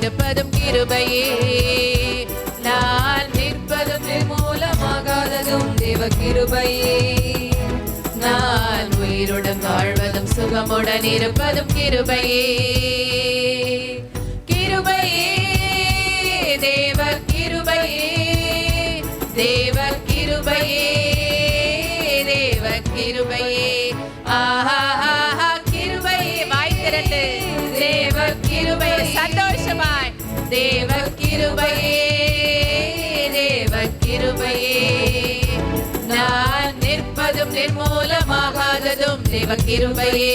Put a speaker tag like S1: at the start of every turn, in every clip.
S1: இருப்பதும் கிருபையே. நான் நிற்பதும் நிர்மூலமாகாததும் தேவ கிருபையே நான் உயிருடன் வாழ்வதும் சுகமுடன் இருப்பதும் கிருபையே. தேவ கிருபையே தேவ கிருபையே நான் நிற்பதும் நிர்மூலமாகாததும் தேவ கிருபையே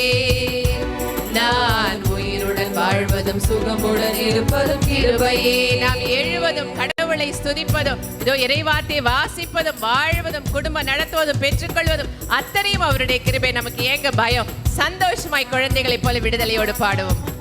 S1: நான் உயிருடன் வாழ்வதும் சுகமுடன் இருப்பதும் கிருபையே. நாம் எழுவதும் கடவுளை ஸ்துதிப்பதும் இதோ இறைவார்த்தை வாசிப்பதும் வாழ்வதும் குடும்பம் நடத்துவதும் பெற்றுக்கொள்வதும் அத்தனையும் அவருடைய கிருபை நமக்கு ஏங்க பயம். சந்தோஷமாய் குழந்தைகளைப் போல விடுதலையோடு பாடுவோம்.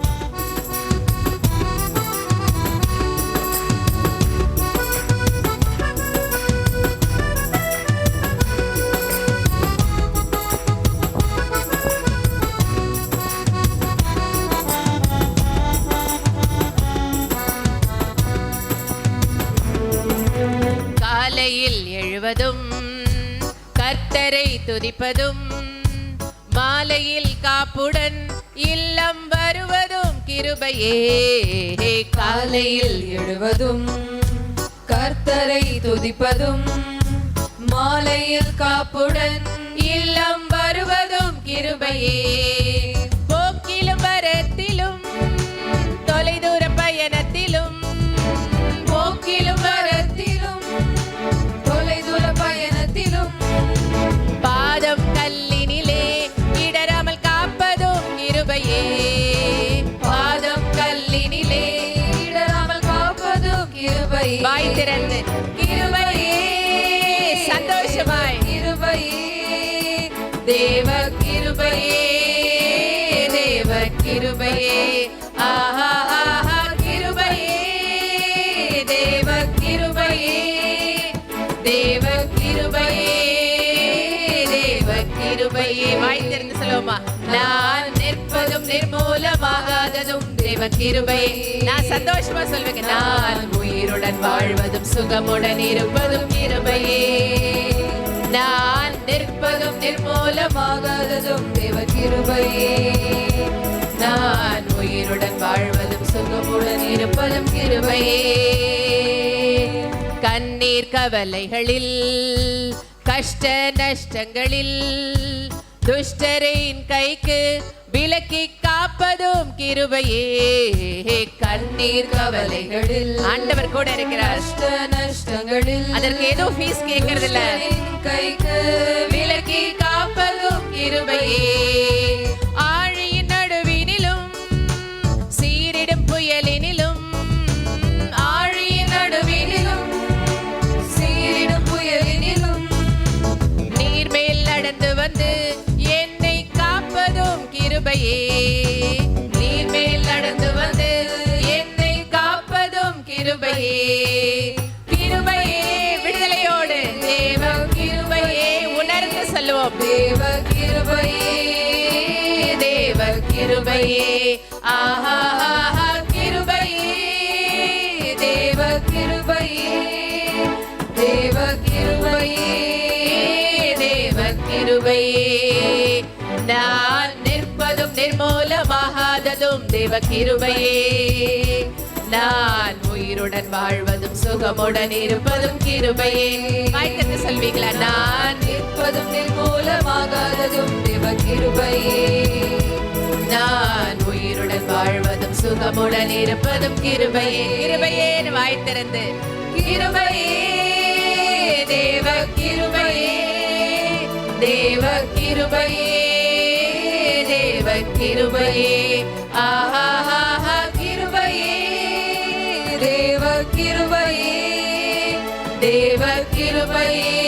S1: துதிப்பதும் மாலையில் காப்புடன் இல்லம் வருவதும் கிருபையே.
S2: காலையில் எழுவதும் கர்த்தரை துதிப்பதும் மாலையில் காப்புடன்
S1: இல்லம் வருவதும் கிருபையே.
S2: தேவன் கிருபை.
S1: நான் சந்தோஷமா சொல்வேங்க நான் உயிருடன் வாழ்வதும் சுகமுடன் இருப்பதும் கிருபையே. நான் நிற்பதும் நிர்மூலமாகாததும் தேவ கிருபையே. நான் உயிருடன் வாழ்வதும் சுகமுடன் இருப்பதும் கிருபையே. கண்ணீர் கவலைகளில் கஷ்ட நஷ்டங்களில் துஷ்டரின் கைக்கு விலக்கி காப்பதும் கிருபையே. கண்ணீர் கவலைகளில் ஆண்டவர் கூட இருக்கிறார்.
S2: கஷ்ட நஷ்டங்களில்
S1: அதற்கு ஏதோ ஃபீஸ் கேட்கறது இல்ல
S2: கைக்கு
S1: விலக்கி காப்பதும் கிருபையே. வாழ்வதும் தேவ கிருபையே நான் உயிருடன் வாழ்வதும் சுகமுடன் இருப்பதும் கிருபையே. வாய்த்தது சொல்வீங்களா? நான்
S2: நிற்பதும் நிர்மூலமாகாததும் தேவ கிருபையே
S1: நான் உயிருடன் வாழ்வதும் சுகமுடன் இருப்பதும் கிருபையே. கிருபையே வாய் திறந்து. கிருபையே தேவ கிருபையே தேவ கிருபையே கிருபையே ஆஹா கிருபையே
S2: தேவ கிருபையே
S1: தேவ கிருபையே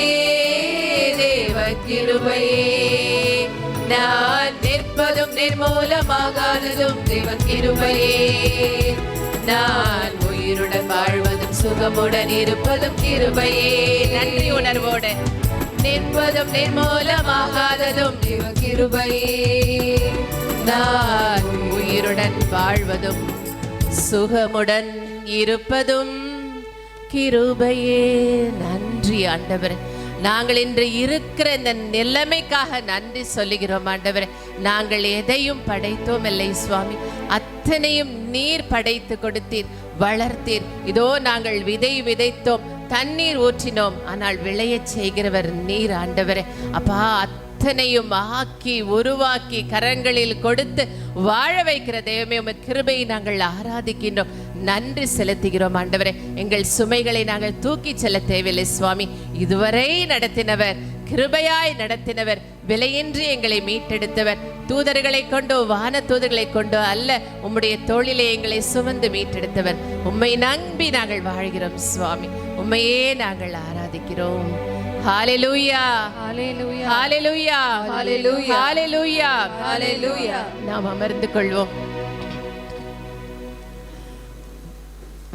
S1: தேவ கிருபையே. நான் நிற்பதும் நிர்மூலமாகாததும் தேவ கிருபையே. நான் உயிருடன் வாழ்வதும் சுகமுடன் இருப்பதும் கிருபையே. நன்றி உணர்வோடு. நிற்பதும் நிர்மூலமாகாததும்
S2: தேவ கிருபையே.
S1: நான் உயிருடன் வாழ்வதும் சுகமுடன் இருப்பதும். கிருபையே நன்றி ஆண்டவரே. நாங்கள் இன்று இருக்கிற இந்த நிலைமைக்காக நன்றி சொல்லுகிறோம் ஆண்டவரே. நாங்கள் எதையும் படைத்தோம் இல்லை சுவாமி. அத்தனையும் நீர் படைத்து கொடுத்தீர் வளர்த்தீர். இதோ நாங்கள் விதை விதைத்தோம் தண்ணீர் ஊற்றினோம் ஆனால் விளையச் செய்கிறவர் நீர் ஆண்டவரே. அப்பா அத்தனையும் ஆக்கி உருவாக்கி கரங்களில் கொடுத்து வாழ வைக்கிற தெய்வமே உமது கிருபையை நாங்கள் ஆராதிக்கின்றோம். நன்றி செலுத்துகிறோம் ஆண்டவரே. எங்கள் சுமைகளை நாங்கள் தூக்கி செல்ல தேவையில்லை சுவாமி. இதுவரை நடத்தினவர் கிருபையாய் நடத்தினவர் விலையின்றி எங்களை மீட்டெடுத்தவர். தூதர்களை கொண்டோ வான தூதர்களை கொண்டோ அல்ல உம்முடைய தோளிலே எங்களை சுமந்து மீட்டெடுத்தவர். உம்மை நம்பி நாங்கள் வாழ்கிறோம் சுவாமி. உம்மையே நாங்கள் ஆராதிக்கிறோம். நாம் அமர்ந்து கொள்வோம்.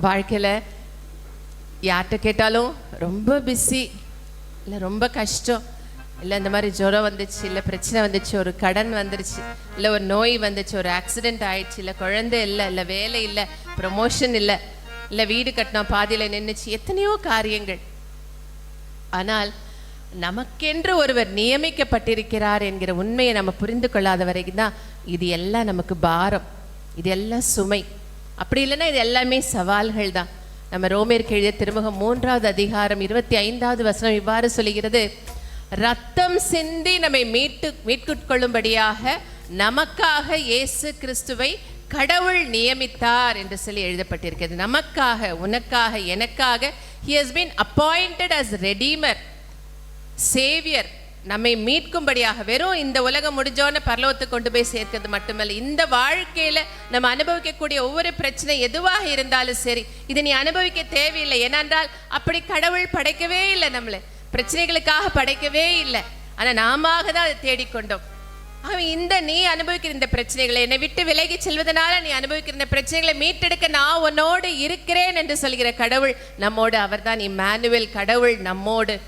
S1: வாழ்க்கையில யார்கிட்ட கேட்டாலும் ரொம்ப பிஸி இல்லை ரொம்ப கஷ்டம் இல்லை இந்த மாதிரி ஜுரம் வந்துச்சு இல்லை பிரச்சனை வந்துச்சு ஒரு கடன் வந்துருச்சு இல்லை ஒரு நோய் வந்துச்சு ஒரு ஆக்சிடென்ட் ஆயிடுச்சு இல்லை குழந்தை இல்லை இல்லை வேலை இல்லை ப்ரமோஷன் இல்லை இல்லை வீடு கட்டினோம் பாதியில் நின்றுச்சு எத்தனையோ காரியங்கள். ஆனால் நமக்கென்று ஒருவர் நியமிக்கப்பட்டிருக்கிறார் என்கிற உண்மையை நம்ம புரிந்து கொள்ளாத வரைக்கும் தான் இது எல்லாம் நமக்கு பாரம். இது எல்லாம் சுமை. அப்படி இல்லைன்னா இது எல்லாமே சவால்கள் தான். நம்ம ரோமேற்கு எழுதிய திருமுகம் மூன்றாவது அதிகாரம் இருபத்தி ஐந்தாவது வசனம் இவ்வாறு சொல்லுகிறது. ரத்தம் சிந்தி நம்மை மீட்டு மீட்கொள்ளும்படியாக நமக்காக இயேசு கிறிஸ்துவை கடவுள் நியமித்தார் என்று சொல்லி எழுதப்பட்டிருக்கிறது. நமக்காக உனக்காக எனக்காக he has been appointed as redeemer saviour நம்மை மீட்கும்படியாக வெறும் இந்த உலகம் முடிஞ்சோன்னு பரலோகத்தை கொண்டு போய் சேர்க்கிறது மட்டுமல்ல இந்த வாழ்க்கையில நம்ம அனுபவிக்கக்கூடிய ஒவ்வொரு பிரச்சனை எதுவாக இருந்தாலும் சரி இதை நீ அனுபவிக்க தேவையில்லை. ஏனென்றால் அப்படி கடவுள் படைக்கவே இல்லை நம்மளை. பிரச்சனைகளுக்காக படைக்கவே இல்லை. ஆனா நாம தான் அதை தேடிக்கொண்டோம். அவன் இந்த நீ அனுபவிக்கிற இந்த பிரச்சனைகளை என்னை விட்டு விலகி செல்வதனால நீ அனுபவிக்கிற இந்த பிரச்சனைகளை மீட்டெடுக்க நான் உன்னோடு இருக்கிறேன் என்று சொல்கிற கடவுள் நம்மோடு அவர்தான் இம்மானுவேல் கடவுள் நம்மோடு.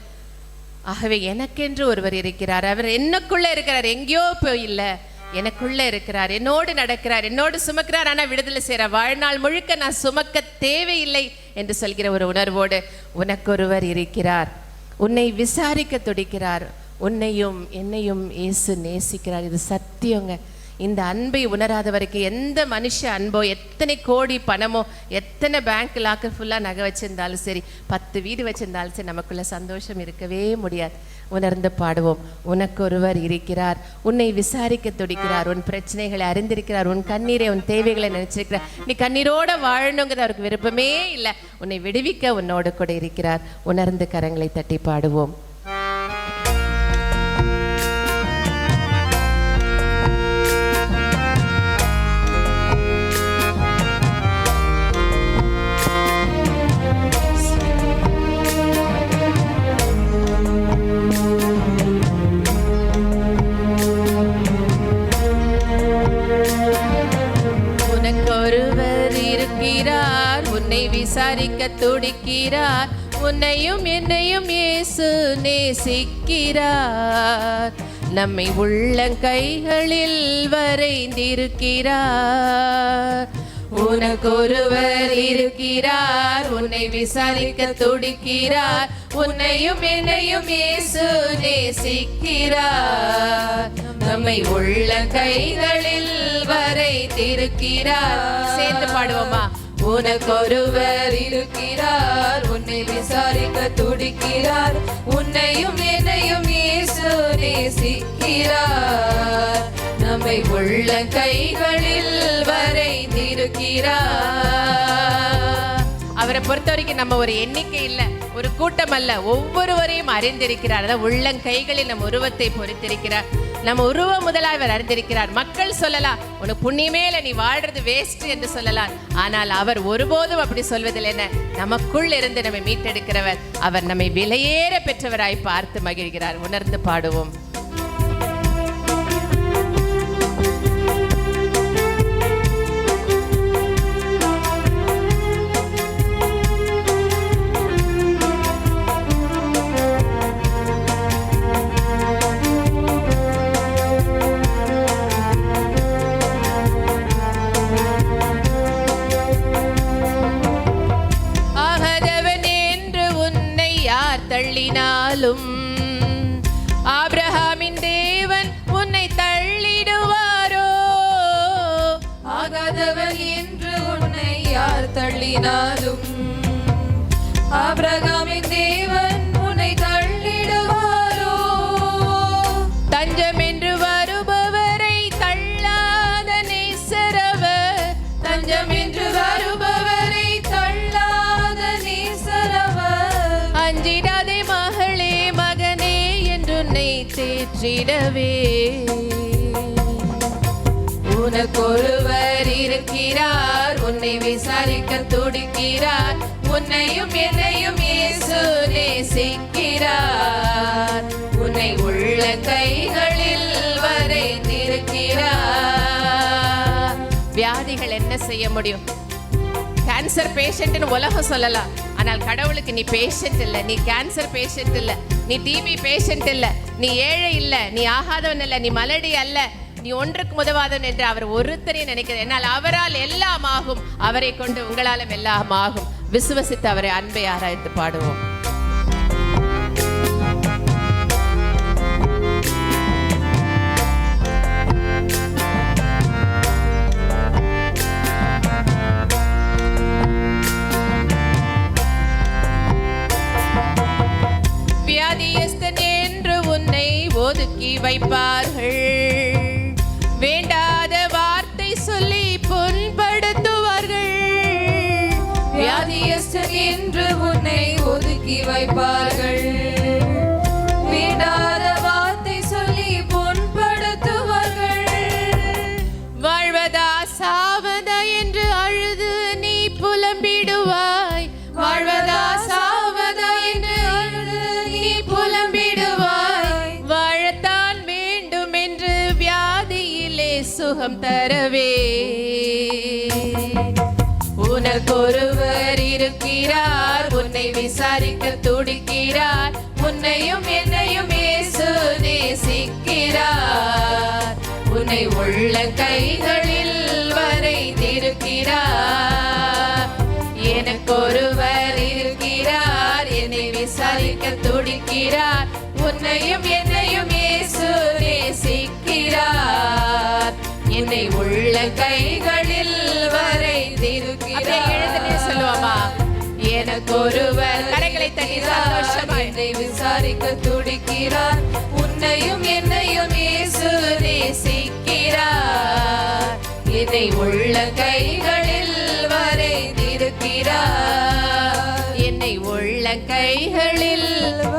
S1: ஆகவே எனக்கென்று ஒருவர் இருக்கிறார். அவர் என்னக்குள்ள இருக்கிறார்? எங்கேயோ போய் இல்லை. எனக்குள்ள இருக்கிறார். என்னோடு நடக்கிறார். என்னோடு சுமக்கிறார். ஆனால் விடுதலை செய்கிற வாழ்நாள் முழுக்க நான் சுமக்க தேவையில்லை என்று சொல்கிற ஒரு உணர்வோடு உனக்கொருவர் இருக்கிறார். உன்னை விசாரிக்க துடிக்கிறார். உன்னையும் என்னையும் இயேசு நேசிக்கிறார். இது சத்தியங்க. இந்த அன்பை உணராத வரைக்கும் எந்த மனுஷ அன்போ எத்தனை கோடி பணமோ எத்தனை பேங்க் லாக்கர் ஃபுல்லாக நகை வச்சிருந்தாலும் சரி பத்து வீடு வச்சிருந்தாலும் சரி நமக்குள்ள சந்தோஷம் இருக்கவே முடியாது. உணர்ந்து பாடுவோம். உனக்கு ஒருவர் இருக்கிறார். உன்னை விசாரிக்க துடிக்கிறார். உன் பிரச்சனைகளை அறிந்திருக்கிறார். உன் கண்ணீரை உன் தேவைகளை நினைச்சிருக்கிறார். நீ கண்ணீரோட வாழணுங்கிறது அவருக்கு விருப்பமே இல்லை. உன்னை விடுவிக்க உன்னோடு கூட இருக்கிறார். உணர்ந்து கரங்களை தட்டி பாடுவோம். விசாரிக்க துடிக்கிறார். உன்னையும் என்னையும் இயேசு நேசிக்கிறார். நம்மை உள்ளங்கைகளில் வரைந்திருக்கிறார். உனக்கொருவர் இருக்கிறார். உன்னை விசாரிக்க துடிக்கிறார். உன்னையும் என்னையும் இயேசு நேசிக்கிறார். நம்மை உள்ள கைகளில் வரைந்திருக்கிறார். சேர்ந்து பாடுவோமா? உனக்கொருவர்
S2: இருக்கிறார் உன்னை விசாரிக்க துடிக்கிறார் உன்னையும் என்னையும் இயேசு நேசிக்கிறார். நம்மை உள்ள கைகளில் வரைந்திருக்கிறார்
S1: அவரை பொறுத்த வரைக்கும் நம்ம ஒரு எண்ணிக்கை இல்லை ஒரு கூட்டம் அல்ல ஒவ்வொருவரையும் அறிந்திருக்கிறார். அதான் உள்ளங்கைகளில் நம் உருவத்தை பொறித்திருக்கிறார். நம்ம உருவம் முதலாய் அவர் அறிந்திருக்கிறார். மக்கள் சொல்லலாம் உனக்கு புண்ணியமே இல்லை நீ வாழ்றது வேஸ்ட் என்று சொல்லலாம். ஆனால் அவர் ஒருபோதும் அப்படி சொல்வதில்லை என்ன? நமக்குள் இருந்து நம்மை மீட்டெடுக்கிறவர். அவர் நம்மை விலையேற பெற்றவராய் பார்த்து மகிழ்கிறார். உணர்ந்து பாடுவோம்.
S2: தள்ளிடும் ஆப்ரஹாமின் தேவன் உன்னை தள்ளிடுவாரோ?
S1: ஆகாதவன் என்று உன்னை யார் தள்ளினாலும். ஆப்ரஹாமின் தேவன்
S2: ஒருவர் இருக்கிறார் உன்னை விசாரிக்க துடிக்கிறார். உன்னையும் என்னையும் இயேசு நேசிக்கிறார். உன்னை உள்ள கைகளில் வரைந்திருக்கிறார்
S1: வியாதிகள் என்ன செய்ய முடியும்? கேன்சர் பேஷண்ட்னு உலகம் சொல்லலாம். ஆனால் கடவுளுக்கு நீ பேஷண்ட் இல்லை நீ கேன்சர் பேஷண்ட் இல்லை நீ டிபி பேஷண்ட் இல்லை நீ ஏழை இல்லை நீ ஆகாதவன் இல்லை நீ மலடி அல்ல. நீ ஒன்றுக்கு உதவாதவன் என்று அவர் ஒருத்தரையும் நினைக்கிறது என்னால் அவரால் எல்லாம் ஆகும் அவரை கொண்டு உங்களாலும் எல்லாம் ஆகும் விசுவசித்து அவரை அன்பை ஆராய்ந்து பாடுவோம். வியாதியஸ்தன் என்று உன்னை ஒதுக்கி வைப்பார்கள். வேண்டாத வார்த்தை சொல்லி புண்படுத்துவார்கள்.
S2: வியாதியஸ்தன் என்று உன்னை ஒதுக்கி வைப்பார்கள். விசாரிக்க துடிக்கிறார். உன்னையும் என்னையும் இயேசு நேசிக்கிறார். உன்னை உள்ள கைகளில் வரைந்திருக்கிறார் எனக்கொருவர் இருக்கிறார். என்னை விசாரிக்க துடிக்கிறார். உன்னையும் என்னையும் இயேசு நேசிக்கிறார். என்னை உள்ள கைகளில் எனக்கொருவர் இருக்கிறார்,
S1: சந்தோஷமாய்.
S2: என்னை விசாரிக்க துடிக்கிறார். உன்னையும் என்னையும் இயேசு நேசிக்கிறார். என்னை உள்ள கைகளில் வரைந்திருக்கிறார்
S1: என்னை உள்ள கைகளில்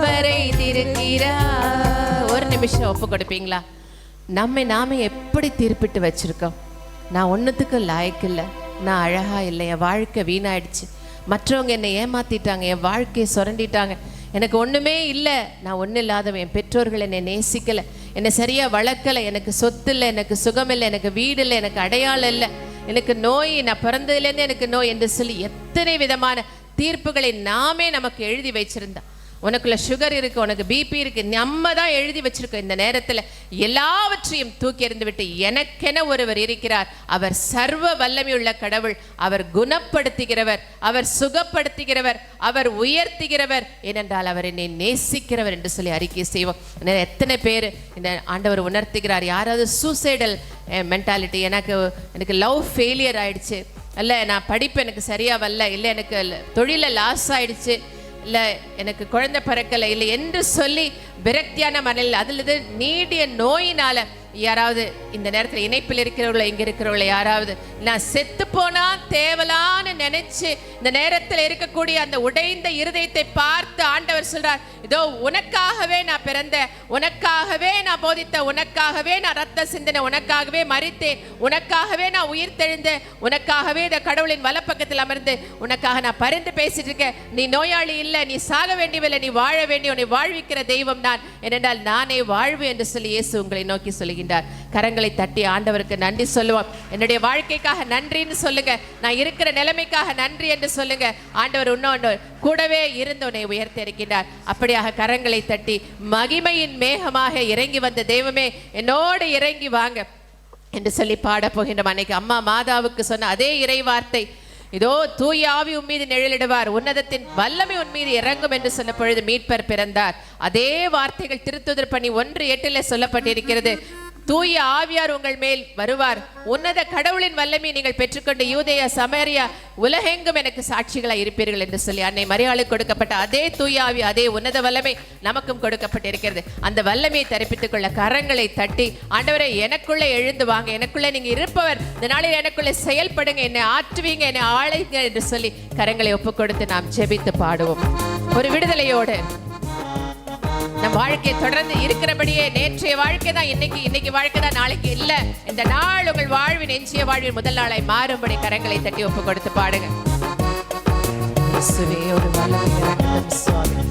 S1: வரைந்திருக்கிறார் ஒரு நிமிஷம் ஒப்பு கொடுப்பீங்களா? நம்மை நாம எப்படி தீர்ப்பிட்டு வச்சிருக்கோம்? நான் ஒன்றுத்துக்கும் லாயக்கில்லை. நான் அழகா இல்லை. என் வாழ்க்கை வீணாயிடுச்சு. மற்றவங்க என்னை ஏமாத்திட்டாங்க என் வாழ்க்கையை சுரண்டிட்டாங்க. எனக்கு ஒன்றுமே இல்லை. நான் ஒன்றும் இல்லாதவன். என் பெற்றோர்கள் என்னை நேசிக்கலை. என்னை சரியாக வளர்க்கலை. எனக்கு சொத்து இல்லை எனக்கு சுகம் இல்லை எனக்கு வீடு இல்லை எனக்கு அடையாளம் இல்லை. எனக்கு நோய் நான் பிறந்ததுலேருந்து எனக்கு நோய் என்று சொல்லி எத்தனை விதமான தீர்ப்புகளை நாமே நமக்கு எழுதி வச்சிருந்தேன் உனக்குள்ள சுகர் இருக்கு உனக்கு பிபி இருக்கு. நம்ம தான் எழுதி வச்சிருக்கோம் இந்த நேரத்தில். எல்லாவற்றையும் தூக்கி எறிந்து விட்டு எனக்கென ஒருவர் இருக்கிறார். அவர் சர்வ வல்லமையுள்ள கடவுள். அவர் குணப்படுத்துகிறவர். அவர் சுகப்படுத்துகிறவர். அவர் உயர்த்துகிறவர். ஏனென்றால் அவர் என்னை நேசிக்கிறவர் என்று சொல்லி அறிக்கை செய்வோம். எத்தனை பேர் இந்த ஆண்டவர் உணர்த்துகிறார்? யாராவது சூசைடல் மென்டாலிட்டி eh, எனக்கு எனக்கு லவ் ஃபெயிலியர் ஆயிடுச்சு. இல்லை நான் படிப்பு எனக்கு சரியாக வரல. இல்லை எனக்கு தொழிலை லாஸ் ஆயிடுச்சு. இல்லை எனக்கு குழந்தை பிறக்கலை இல்லை என்று சொல்லி விரக்தியான மனநிலை அதில் இது நீடிய நோயினால யாராவது இந்த நேரத்தில் இணைப்பில் இருக்கிறவங்கள இங்க இருக்கிறவங்கள யாராவது நான் செத்து போனா தேவலான்னு நினைச்சு இந்த நேரத்தில் இருக்கக்கூடிய அந்த உடைந்த இருதயத்தை பார்த்து ஆண்டவர் சொல்றார் இதோ உனக்காகவே நான் பிறந்த உனக்காகவே நான் போதித்த உனக்காகவே நான் ரத்த சிந்தனை உனக்காகவே மறித்தேன் உனக்காகவே நான் உயிர் தெழுந்தேன் உனக்காகவே இந்த கடவுளின் வலப்பக்கத்தில் அமர்ந்து உனக்காக நான் பரிந்து பேசிட்டு இருக்கேன். நீ நோயாளி இல்லை நீ சாக வேண்டியவில்லை நீ வாழ வேண்டிய உன்னை வாழ்விக்கிற தெய்வம் நான். ஏனென்றால் நானே வாழ்வு என்று சொல்லி இயேசு உங்களை நோக்கி சொல்லுகின்றார் கரங்களை தட்டி ஆண்டவருக்கு நன்றி சொல்லுவோம். என்னுடைய வாழ்க்கைக்காக நன்றின்னு சொல்லுங்க. நான் இருக்கிற நிலைமைக்காக நன்றி என்று சொல்லுங்க. ஆண்டவர் இன்னொன்று கூடவே இருந்து உன்னை உயர்த்தி இருக்கின்றார் அப்படியாக கரங்களை தட்டி மகிமையின் மேகமாக இறங்கி வந்த தெய்வமே என்னோடு இறங்கி வாங்க என்று சொல்லி பாட அன்னைக்கு அம்மா மாதாவுக்கு சொன்ன அதே இறை வார்த்தை இதோ தூய ஆவி உன் மீது நிழலிடுவார். உன்னதத்தின் வல்லமை உன் மீது இறங்கும் என்று சொன்ன பொழுது மீட்பர் பிறந்தார். அதே வார்த்தைகள் திருத்துதர் பணி ஒன்று எட்டில் சொல்லப்பட்டிருக்கிறது. தூய ஆவியார் உங்கள் மேல் வருவார். உன்னத கடவுளின் வல்லமை நீங்கள் பெற்றுக்கொண்டு யூதய சமரியா உலகெங்கும் எனக்கு சாட்சிகளாக இருப்பீர்கள் என்று சொல்லி அன்னை மரியாளுக்கு கொடுக்கப்பட்ட அதே தூய ஆவி அதே உன்னத வல்லமை நமக்கும் கொடுக்கப்பட்டிருக்கிறது. அந்த வல்லமையை தரிப்பித்துக் கொள்ள கரங்களை தட்டி ஆண்டவரை எனக்குள்ளே எழுந்து வாங்க. எனக்குள்ளே நீங்க இருப்பவர். இந்த நாளில் எனக்குள்ளே செயல்படுங்க. என்னை ஆற்றுவீங்க. என்னை ஆளைங்க என்று சொல்லி கரங்களை ஒப்புக் கொடுத்து நாம் ஜெபித்து பாடுவோம். ஒரு விடுதலையோடு நம் வாழ்க்கை தொடர்ந்து இருக்கிறபடியே நேற்றைய வாழ்க்கை தான் இன்னைக்கு இன்னைக்கு வாழ்க்கை தான் நாளைக்கு இல்ல இந்த நாள் உங்கள் வாழ்வின் எஞ்சிய வாழ்வின் முதல் நாளாய் மாறும்படி கரங்களை தட்டி ஒப்பு கொடுத்து பாடுங்க ஒரு வல்லமை சுவாமி.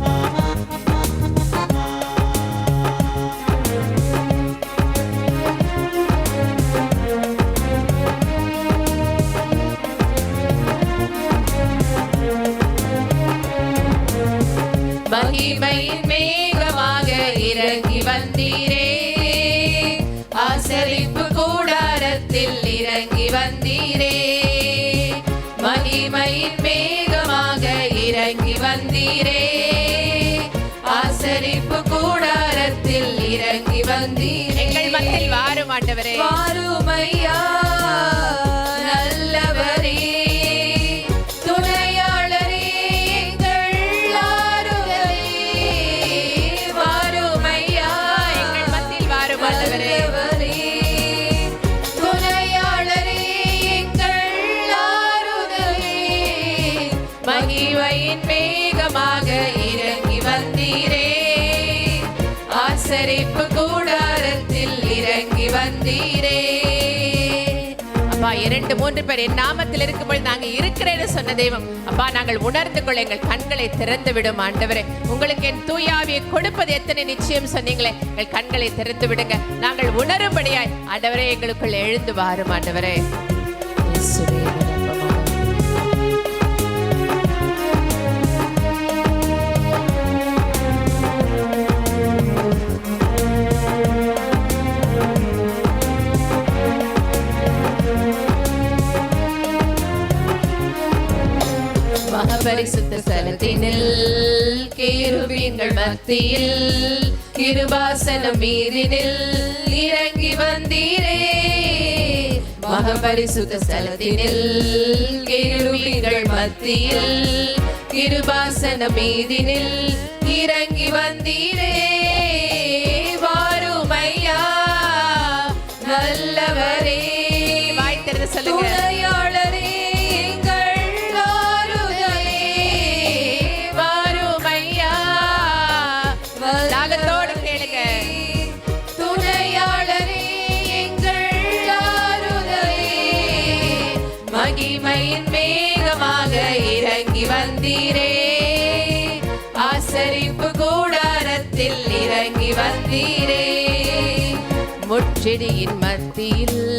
S1: இறங்கி வந்தீரே. ஆசரிப்பு கூடாரத்தில் இறங்கி வந்தீரே. மகிமையின் மேகமாக இறங்கி வந்தீரே. ஆசரிப்பு கூடாரத்தில் இறங்கி வந்தீரே. எங்கள் மத்தியில் வாரும் ஆண்டவரே
S2: வாருமையா.
S1: இறங்கி அப்பா இரண்டு மூன்று பேர் என் நாமத்தில் இருக்கும்போது நாங்க இருக்கிறேன்னு சொன்ன தெய்வம். அப்பா நாங்கள் உணர்ந்து கொள்ள எங்கள் கண்களை திறந்து விடும் ஆண்டவரே. உங்களுக்கு என் தூயாவியை கொடுப்பது எத்தனை நிச்சயம் சொன்னீங்களே. எங்கள் கண்களை திறந்து விடுங்க. நாங்கள் உணரும்படியாய் ஆண்டவரே எங்களுக்குள் எழுந்து வாரும் ஆண்டவரே. பரிசுத்த ஸ்தலத்தினில் கேருபீன்கள் மத்தியில் கிருபாசனம் மீதினில் இறங்கி வந்தீரே. மகபரிசுத்த ஸ்தலத்தினில் கேருபீன்கள் மத்தியில் கிருபாசனம் மீதினில் இறங்கி வந்தீரே. இறங்கி வந்தீரே. முச்செடியின் மத்தியில்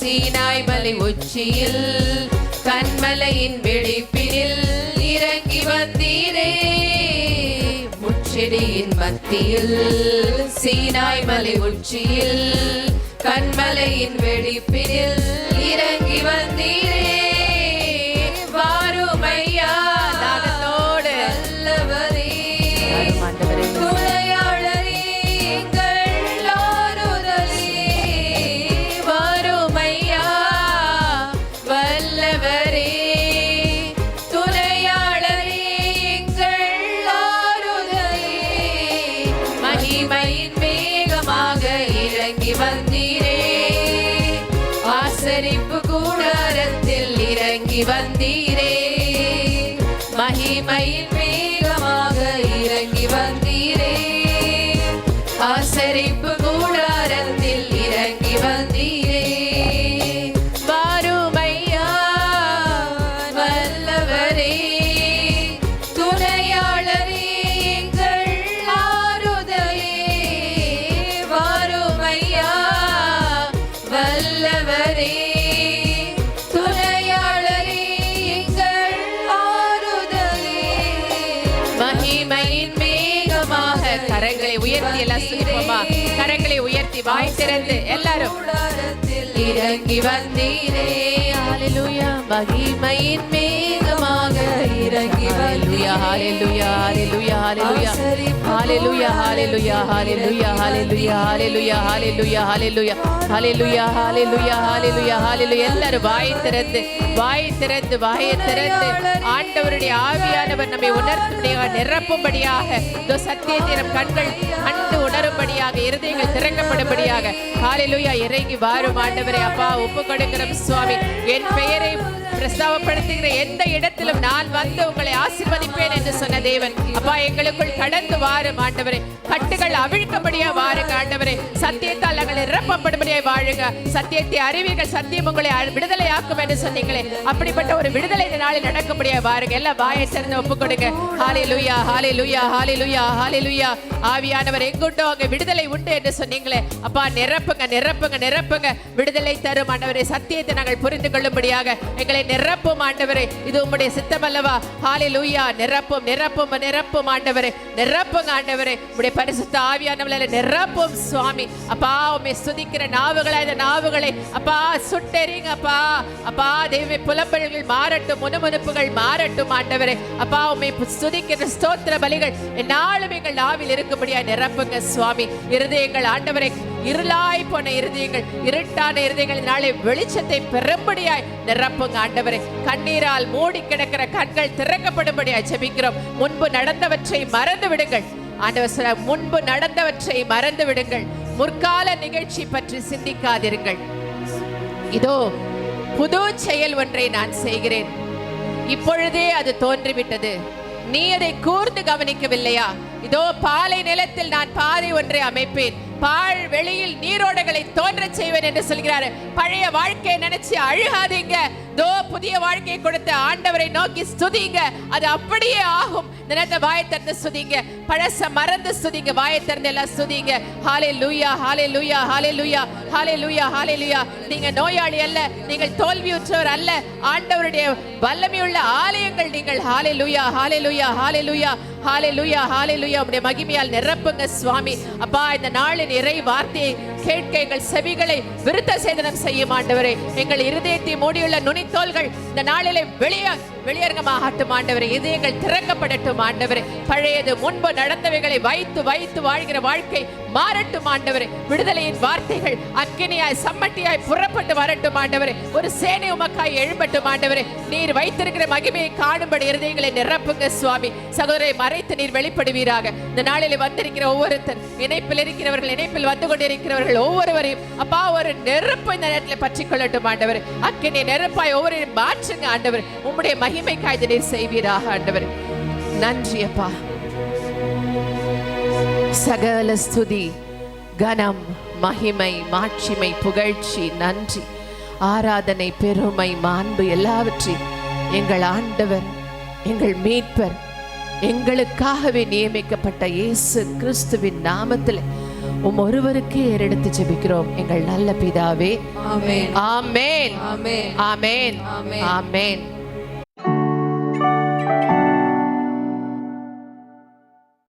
S1: சீனாய் மலை உச்சியில் கண்மலையின் வெடிப்பினில் இறங்கி வந்தீரே. முச்செடியின் மத்தியில் சீனாய் மலை உச்சியில் கண்மலையின் வெடிப்பினில் இறங்கி வந்தீரே. மகிமையின் வேகமாக இறங்கி வந்தீரே. ஆசரிப்பு கூடாரத்தில் இறங்கி வந்தீரே. மகிமையின் மேகமாக கரங்களை உயர்த்தி எல்லாம் சுகமா கரங்களை உயர்த்தி வாய் திறந்து எல்லாரும். இறங்கி வந்தீரே. மகிமையின் மேல்
S2: இறங்கி
S1: எல்லாரும் வாய் திறந்து வாய் திறந்து வாயை திறந்து ஆண்டவருடைய ஆவியானவர் நம்மை உணர்த்தும்படியாக நிரப்பும்படியாக இந்த சத்தியத்தை நம் கண்கள் கண்டு உணரும்படியாக இருதயங்கள் திறக்கப்படும்படியாக ஹalleluya இறங்கி வாரும் ஆண்டவரை அப்பா ஒப்பு கொடுக்கிறோம் சுவாமி என் பெயரை பிரஸ்தாவப்படுத்துகிற எந்த இடத்திலும் நான் வந்து உங்களை ஆசிர்வதிப்பேன் என்று சொன்ன தேவன். அப்பா எங்களுக்குள் கடந்து வாரும் ஆண்டவரே. கட்டுகள் அவிழ்க்கும்படியா வாருங்க ஆண்டவரே. சத்தியத்தால் நாங்கள் நிரப்பப்படும்படியா வாழுங்க. சத்தியத்தை அறிவீர்கள் சத்தியம் உங்களை விடுதலை விடுதலையாக்கும் என்று சொன்னீங்களே. அப்படிப்பட்ட ஒரு விடுதலை இந்த நாளில் நடக்கும்படியா வாருங்க. எல்லாம் வாயை திறந்து ஒப்பு கொடுங்க. ஹாலே லுயா ஹாலே லுயா ஹாலே லுயா ஹாலே லுயா ஆவியானவர் எங்குண்டோ அங்க விடுதலை உண்டு என்று சொன்னீங்களே. அப்பா நிரப்புங்க நிரப்புங்க நிரப்புங்க. விடுதலை தரும் ஆண்டவரே. சத்தியத்தை நாங்கள் புரிந்து கொள்ளும்படியாக எங்களை நிரப்பும் ஆண்டவரே. இது உம்முடைய சித்தம் அல்லவா ஹாலே லூயா நிரப்பும் நிரப்பும் நிரப்பும் ஆண்டவரே. நிரப்புங்க ஆண்டவரே. உடைய பரிசுத்த ஆவியானவர்களை நிரப்பும் சுவாமி. அப்பா உம்மை சுதிக்கிற நாவுகளை இந்த நாவுகளை அப்பா சுட்டெறிங்க அப்பா. அப்பா தெய்வ புலம்பல்கள் மாறட்டும் முணுமுணுப்புகள் மாறட்டும் ஆண்டவரே. அப்பா உம்மை சுதிக்கிற ஸ்தோத்திர பலிகள் என்னாலும் எங்கள் நாவில் இருக்கும்படியா நிரப்புங்க சுவாமி. இருதயங்கள் ஆண்டவரை இருளாய் போன இருதயங்கள் இருட்டான இருதயங்கள் நாளை வெளிச்சத்தை பெரும்படியாய் நிரப்புங்க ஆண்டவரே. கண்ணீரால் மூடி கிடக்கிற கண்கள் திறக்கப்படும்படியாய் ஜெபிக்கிறோம். முன்பு நடந்தவற்றை மறந்து விடுங்கள். ஆண்டவர் முன்பு நடந்தவற்றை மறந்து விடுங்கள். முற்கால நிகழ்ச்சி பற்றி சிந்திக்காதிருங்கள். இதோ புது செயல் ஒன்றை நான் செய்கிறேன். இப்பொழுதே அது தோன்றிவிட்டது. நீ அதை கூர்ந்து கவனிக்கவில்லையா? இதோ பாலை நிலத்தில் நான் பாதை ஒன்றை அமைப்பேன். பாழ் வெளியில் நீரோடைகளை தோன்றச் செய்வேன் என்று சொல்கிறாரு. பழைய வாழ்க்கையை நினைச்சு அழுகாதீங்க. தோ புதிய வாழ்க்கையை கொடுத்த ஆண்டவரை நோக்கி ஸ்துதிங்க. அது அப்படியே ஆகும். நினைத்த வாயை திறந்து ஸ்துதிங்க. பழச மறந்து ஸ்துதிங்க. வாயை திறந்து எல்லாம் ஸ்துதிங்க. ஹாலே லூயா ஹாலே லூயா ஹாலே லூயா ஹாலே லூயா ஹாலே லூயா நீங்க நோயாளி அல்ல. நீங்கள் தோல்வியுற்றவர் அல்ல. ஆண்டவருடைய வல்லமையுள்ள ஆலயங்கள் நீங்கள். ஹாலே லூயா ஹாலே லூயா ஹாலே லூயா ஹாலே லூயா ஹாலே லூயா உடைய மகிமையால் நிரப்புங்க சுவாமி. அப்பா இந்த நாளின் இறை வார்த்தையை கேட்க எங்கள் செவிகளை விருத்த சேதனம் செய்யும் ஆண்டவரே. எங்கள் இருதயத்தை மூடியுள்ள நுனித்தோள்கள் இந்த நாளிலே வெளியே வெளியரங்கமாகட்டும் ஆண்டவரே. இதயங்கள் திறக்கப்படட்டும் ஆண்டவரே. பழையது முன்பு நடந்தவைகளை வைத்து வைத்து வாழ்கிற வாழ்க்கை மாறட்டும் ஆண்டவரே. விடுதலையின் வார்த்தைகள் அக்கினியாய் சம்மட்டியாய் புறப்பட்டு வரட்டும் ஆண்டவரே. ஒரு சேனை உமக்காய் எழும்பட்டும் ஆண்டவரே. நீர் வைத்திருக்கிற மகிமையை காணும்படி இருதயங்களை நிரப்புங்க சுவாமி. சகோதரை மறைத்து நீர் வெளிப்படுவீராக. இந்த நாளில் வந்திருக்கிற ஒவ்வொருத்தர் இணைப்பில் இருக்கிறவர்கள் இணைப்பில் வந்து கொண்டிருக்கிறவர்கள் ஒவ்வொருவரையும் அப்பா ஒரு நெருப்பு இந்த நேரத்தில் பற்றி கொள்ளட்டும் ஆண்டவர். அக்கினை நெருப்பாய் ஒவ்வொரு மாற்றுங்க ஆண்டவர். உம்முடைய மகிமைக்காய் இதை செய்வீராக ஆண்டவர். நன்றி அப்பா. சகல ஸ்துதி கனம் மகிமை மாட்சிமை புகழ்ச்சி நன்றி. ஆராதனை பெருமை மாண்பு எல்லாவற்றையும் எங்கள் ஆண்டவர் எங்கள் மீட்பர் எங்களுக்காகவே நியமிக்கப்பட்ட இயேசு கிறிஸ்துவின் நாமத்தில் உம் ஒருவருக்கே ஏறெடுத்து ஜெபிக்கிறோம் எங்கள் நல்ல பிதாவே.
S2: ஆமென்.
S1: ஆமென்.
S2: ஆமென்.
S1: ஆமென்.